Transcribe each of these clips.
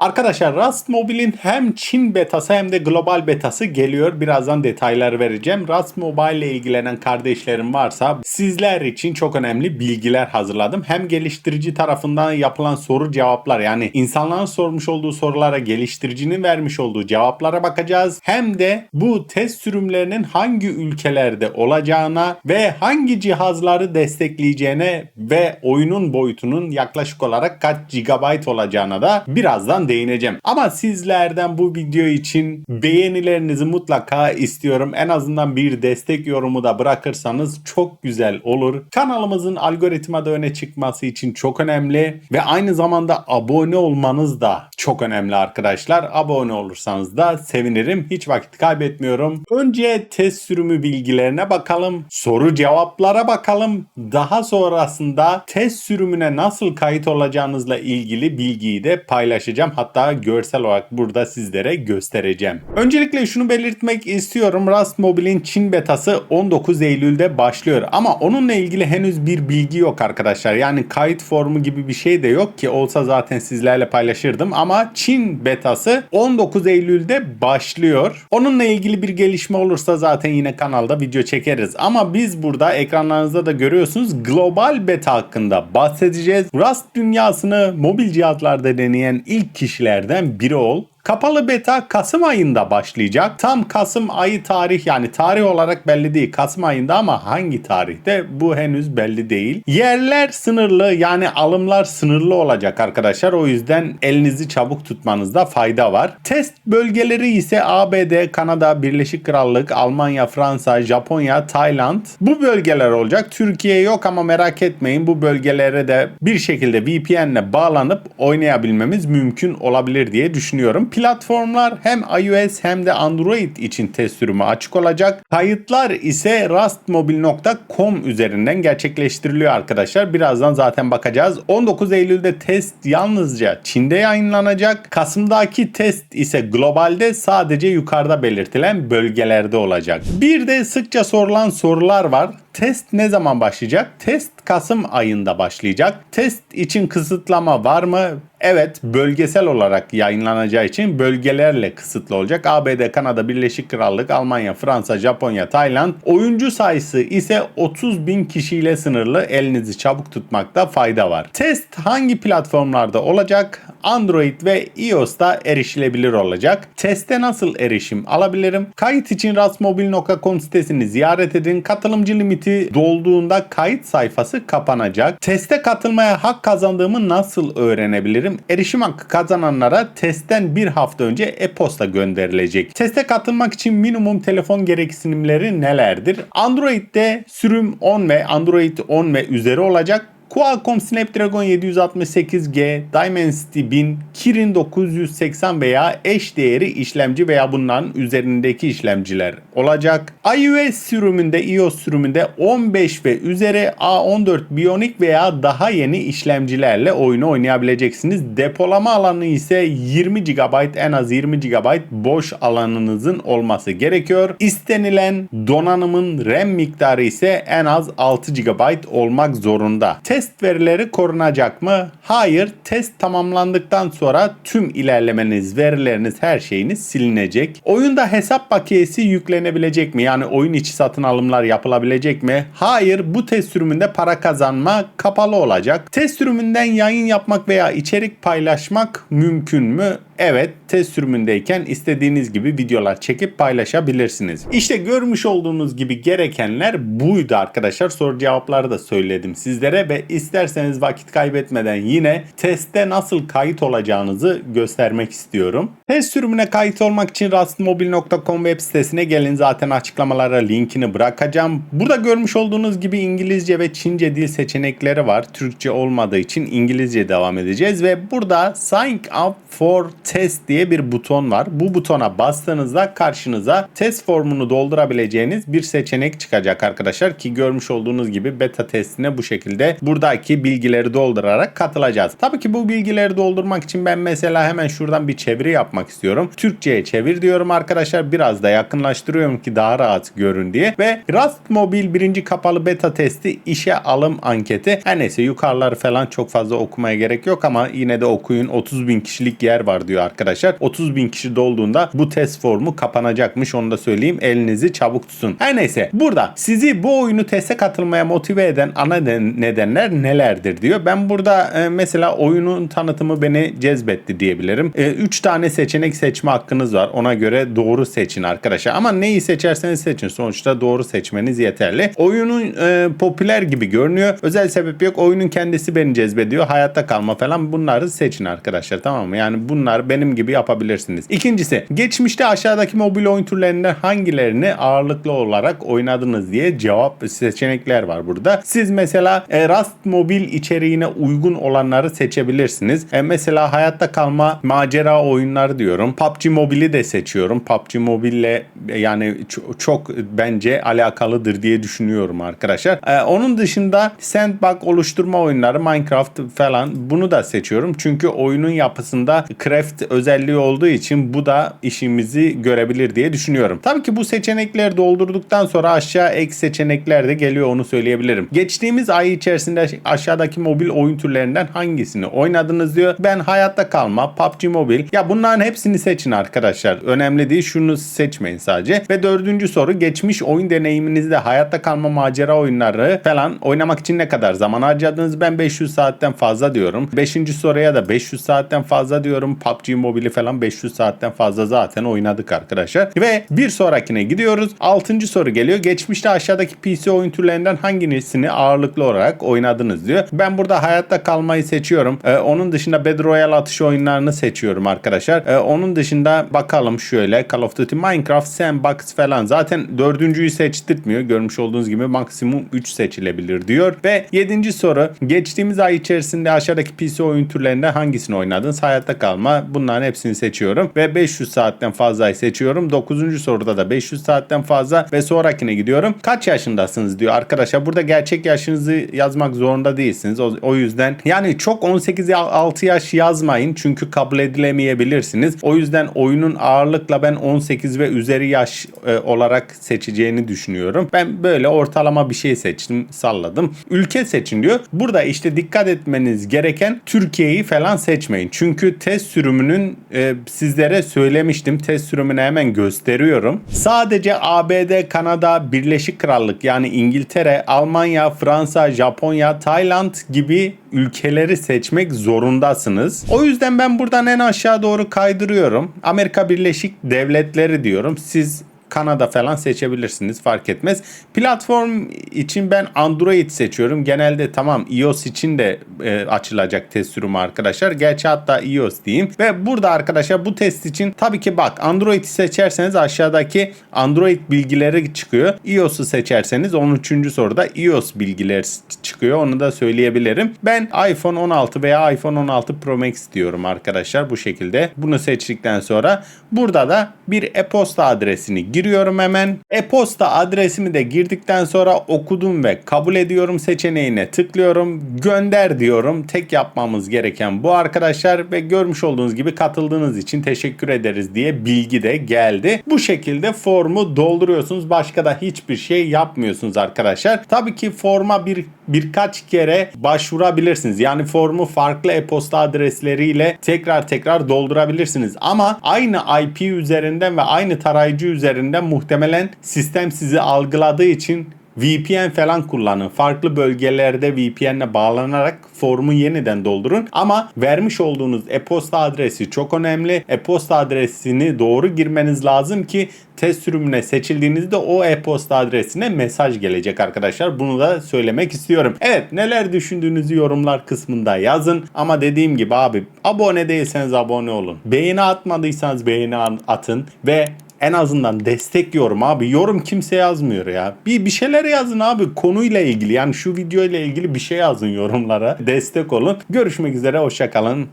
Arkadaşlar Rust Mobile'in hem Çin betası hem de global betası geliyor. Birazdan detayları vereceğim. Rust Mobile ile ilgilenen kardeşlerim varsa sizler için çok önemli bilgiler hazırladım. Hem geliştirici tarafından yapılan soru cevaplar yani insanların sormuş olduğu sorulara geliştiricinin vermiş olduğu cevaplara bakacağız. Hem de bu test sürümlerinin hangi ülkelerde olacağına ve hangi cihazları destekleyeceğine ve oyunun boyutunun yaklaşık olarak kaç GB olacağına da birazdan değineceğim. Ama sizlerden bu video için beğenilerinizi mutlaka istiyorum. En azından bir destek yorumu da bırakırsanız çok güzel olur. Kanalımızın algoritmada öne çıkması için çok önemli ve aynı zamanda abone olmanız da çok önemli arkadaşlar. Abone olursanız da sevinirim. Hiç vakit kaybetmiyorum. Önce test sürümü bilgilerine bakalım. Soru cevaplara bakalım. Daha sonrasında test sürümüne nasıl kayıt olacağınızla ilgili bilgiyi de paylaşacağım. Hatta görsel olarak burada sizlere göstereceğim. Öncelikle şunu belirtmek istiyorum. Rust Mobile'in Çin betası 19 Eylül'de başlıyor. Ama onunla ilgili henüz bir bilgi yok arkadaşlar. Yani kayıt formu gibi bir şey de yok ki olsa zaten sizlerle paylaşırdım. Ama Çin betası 19 Eylül'de başlıyor. Onunla ilgili bir gelişme olursa zaten yine kanalda video çekeriz. Ama biz burada ekranlarınızda da görüyorsunuz global beta hakkında bahsedeceğiz. Rust dünyasını mobil cihazlarda deneyen ilk kişilerden biri ol. Kapalı beta Kasım ayında başlayacak. Tam Kasım ayı tarih yani tarih olarak belli değil. Kasım ayında ama hangi tarihte bu henüz belli değil. Yerler sınırlı yani alımlar sınırlı olacak arkadaşlar. O yüzden elinizi çabuk tutmanızda fayda var. Test bölgeleri ise ABD, Kanada, Birleşik Krallık, Almanya, Fransa, Japonya, Tayland. Bu bölgeler olacak. Türkiye yok ama merak etmeyin bu bölgelere de bir şekilde VPN'le bağlanıp oynayabilmemiz mümkün olabilir diye düşünüyorum. Platformlar hem iOS hem de Android için test sürümü açık olacak. Kayıtlar ise rustmobil.com üzerinden gerçekleştiriliyor arkadaşlar. Birazdan zaten bakacağız. 19 Eylül'de test yalnızca Çin'de yayınlanacak. Kasım'daki test ise globalde sadece yukarıda belirtilen bölgelerde olacak. Bir de sıkça sorulan sorular var. Test ne zaman başlayacak? Test Kasım ayında başlayacak. Test için kısıtlama var mı? Evet, bölgesel olarak yayınlanacağı için bölgelerle kısıtlı olacak. ABD, Kanada, Birleşik Krallık, Almanya, Fransa, Japonya, Tayland. Oyuncu sayısı ise 30 bin kişiyle sınırlı. Elinizi çabuk tutmakta fayda var. Test hangi platformlarda olacak? Android ve iOS'ta erişilebilir olacak. Teste nasıl erişim alabilirim? Kayıt için rastmobil.com sitesini ziyaret edin. Katılımcı limiti dolduğunda kayıt sayfası kapanacak. Teste katılmaya hak kazandığımı nasıl öğrenebilirim? Erişim hakkı kazananlara testten bir hafta önce e-posta gönderilecek. Teste katılmak için minimum telefon gereksinimleri nelerdir? Android'de sürüm 10 ve Android 10 ve üzeri olacak. Qualcomm Snapdragon 768G, Dimensity 1000, Kirin 980 veya eş değeri işlemci veya bunların üzerindeki işlemciler olacak. iOS sürümünde, iOS sürümünde 15 ve üzeri A14 Bionic veya daha yeni işlemcilerle oyunu oynayabileceksiniz. Depolama alanı ise 20 GB en az 20 GB boş alanınızın olması gerekiyor. İstenilen donanımın RAM miktarı ise en az 6 GB olmak zorunda. Test verileri korunacak mı? Hayır. Test tamamlandıktan sonra tüm ilerlemeniz, verileriniz, her şeyiniz silinecek. Oyunda hesap bakiyesi yüklenebilecek mi? Yani oyun içi satın alımlar yapılabilecek mi? Hayır. Bu test sürümünde para kazanma kapalı olacak. Test sürümünden yayın yapmak veya içerik paylaşmak mümkün mü? Evet, test sürümündeyken istediğiniz gibi videolar çekip paylaşabilirsiniz. İşte görmüş olduğunuz gibi gerekenler buydu arkadaşlar. Soru cevapları da söyledim sizlere ve isterseniz vakit kaybetmeden yine testte nasıl kayıt olacağınızı göstermek istiyorum. Test sürümüne kayıt olmak için rustmobil.com web sitesine gelin. Zaten açıklamalara linkini bırakacağım. Burada görmüş olduğunuz gibi İngilizce ve Çince dil seçenekleri var. Türkçe olmadığı için İngilizce devam edeceğiz ve burada sign up for test diye bir buton var. Bu butona bastığınızda karşınıza test formunu doldurabileceğiniz bir seçenek çıkacak arkadaşlar ki görmüş olduğunuz gibi beta testine bu şekilde burada buradaki bilgileri doldurarak katılacağız. Tabii ki bu bilgileri doldurmak için ben mesela hemen şuradan bir çeviri yapmak istiyorum. Türkçe'ye çevir diyorum arkadaşlar. Biraz da yakınlaştırıyorum ki daha rahat görün diye. Ve Rust Mobile birinci kapalı beta testi işe alım anketi. Her neyse yukarıları falan çok fazla okumaya gerek yok ama yine de okuyun. 30 bin kişilik yer var diyor arkadaşlar. 30 bin kişi dolduğunda bu test formu kapanacakmış onu da söyleyeyim. Elinizi çabuk tutun. Her neyse burada sizi bu oyunu teste katılmaya motive eden ana nedenler nelerdir diyor. Ben burada e, mesela oyunun tanıtımı beni cezbetti diyebilirim. 3 tane seçenek seçme hakkınız var. Ona göre doğru seçin arkadaşlar. Ama neyi seçerseniz seçin. Sonuçta doğru seçmeniz yeterli. Oyunun e, popüler gibi görünüyor. Özel sebep yok. Oyunun kendisi beni cezbediyor. Hayatta kalma falan bunları seçin arkadaşlar tamam mı? Yani bunlar benim gibi yapabilirsiniz. İkincisi geçmişte aşağıdaki mobil oyun türlerinden hangilerini ağırlıklı olarak oynadınız diye cevap seçenekler var burada. Siz mesela e, Rust mobil içeriğine uygun olanları seçebilirsiniz. E, mesela hayatta kalma macera oyunları diyorum. PUBG Mobile'i de seçiyorum. PUBG Mobile'le e, yani çok, bence alakalıdır diye düşünüyorum arkadaşlar. E, onun dışında sandbox oluşturma oyunları Minecraft falan bunu da seçiyorum. Çünkü oyunun yapısında craft özelliği olduğu için bu da işimizi görebilir diye düşünüyorum. Tabii ki bu seçenekleri doldurduktan sonra aşağı ek seçenekler de geliyor onu söyleyebilirim. Geçtiğimiz ay içerisinde aşağıdaki mobil oyun türlerinden hangisini oynadınız diyor. Ben hayatta kalma, PUBG Mobile. Ya bunların hepsini seçin arkadaşlar. Önemli değil şunu seçmeyin sadece. Ve dördüncü soru geçmiş oyun deneyiminizde hayatta kalma macera oyunları falan oynamak için ne kadar zaman harcadınız? Ben 500 saatten fazla diyorum. Beşinci soruya da 500 saatten fazla diyorum. PUBG Mobile'i falan 500 saatten fazla zaten oynadık arkadaşlar. Ve bir sonrakine gidiyoruz. Altıncı soru geliyor. Geçmişte aşağıdaki PC oyun türlerinden hangisini ağırlıklı olarak oynadınız diyor. Ben burada hayatta kalmayı seçiyorum. Ee, onun dışında Battle Royale atış oyunlarını seçiyorum arkadaşlar. Ee, onun dışında bakalım şöyle Call of Duty, Minecraft, Sandbox falan zaten dördüncüyü seçtirtmiyor. Görmüş olduğunuz gibi maksimum 3 seçilebilir diyor. Ve yedinci soru geçtiğimiz ay içerisinde aşağıdaki PC oyun türlerinden hangisini oynadınız? Hayatta kalma. Bunların hepsini seçiyorum. Ve 500 saatten fazlayı seçiyorum. Dokuzuncu soruda da 500 saatten fazla ve sonrakine gidiyorum. Kaç yaşındasınız diyor arkadaşlar. Burada gerçek yaşınızı yazmak zorunda değilsiniz. O, o yüzden yani çok 18 6 yaş yazmayın çünkü kabul edilemeyebilirsiniz. O yüzden oyunun ağırlıkla ben 18 ve üzeri yaş e, olarak seçeceğini düşünüyorum. Ben böyle ortalama bir şey seçtim, salladım. Ülke seçin diyor. Burada işte dikkat etmeniz gereken Türkiye'yi falan seçmeyin. Çünkü test sürümünün e, sizlere söylemiştim. Test sürümünü hemen gösteriyorum. Sadece ABD, Kanada, Birleşik Krallık yani İngiltere, Almanya, Fransa, Japonya, Tayland gibi ülkeleri seçmek zorundasınız. O yüzden ben buradan en aşağı doğru kaydırıyorum. Amerika Birleşik Devletleri diyorum. Siz Kanada falan seçebilirsiniz fark etmez. Platform için ben Android seçiyorum. Genelde tamam iOS için de e, açılacak test sürümü arkadaşlar. Gerçi hatta iOS diyeyim. Ve burada arkadaşlar bu test için tabii ki bak Android'i seçerseniz aşağıdaki Android bilgileri çıkıyor. iOS'u seçerseniz 13. soruda iOS bilgileri çıkıyor. Onu da söyleyebilirim. Ben iPhone 16 veya iPhone 16 Pro Max diyorum arkadaşlar bu şekilde. Bunu seçtikten sonra burada da bir e-posta adresini giriyorum hemen. E-posta adresimi de girdikten sonra okudum ve kabul ediyorum seçeneğine tıklıyorum. Gönder diyorum. Tek yapmamız gereken bu arkadaşlar ve görmüş olduğunuz gibi katıldığınız için teşekkür ederiz diye bilgi de geldi. Bu şekilde formu dolduruyorsunuz. Başka da hiçbir şey yapmıyorsunuz arkadaşlar. Tabii ki forma bir birkaç kere başvurabilirsiniz. Yani formu farklı e-posta adresleriyle tekrar tekrar doldurabilirsiniz. Ama aynı IP üzerinden ve aynı tarayıcı üzerinden muhtemelen sistem sizi algıladığı için VPN falan kullanın. Farklı bölgelerde VPN'le bağlanarak formu yeniden doldurun. Ama vermiş olduğunuz e-posta adresi çok önemli. E-posta adresini doğru girmeniz lazım ki test sürümüne seçildiğinizde o e-posta adresine mesaj gelecek arkadaşlar. Bunu da söylemek istiyorum. Evet neler düşündüğünüzü yorumlar kısmında yazın. Ama dediğim gibi abi abone değilseniz abone olun. Beğeni atmadıysanız beğeni atın ve en azından destek yorum abi. Yorum kimse yazmıyor ya. Bir bir şeyler yazın abi konuyla ilgili. Yani şu video ile ilgili bir şey yazın yorumlara. Destek olun. Görüşmek üzere. Hoşçakalın.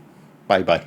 Bay bay.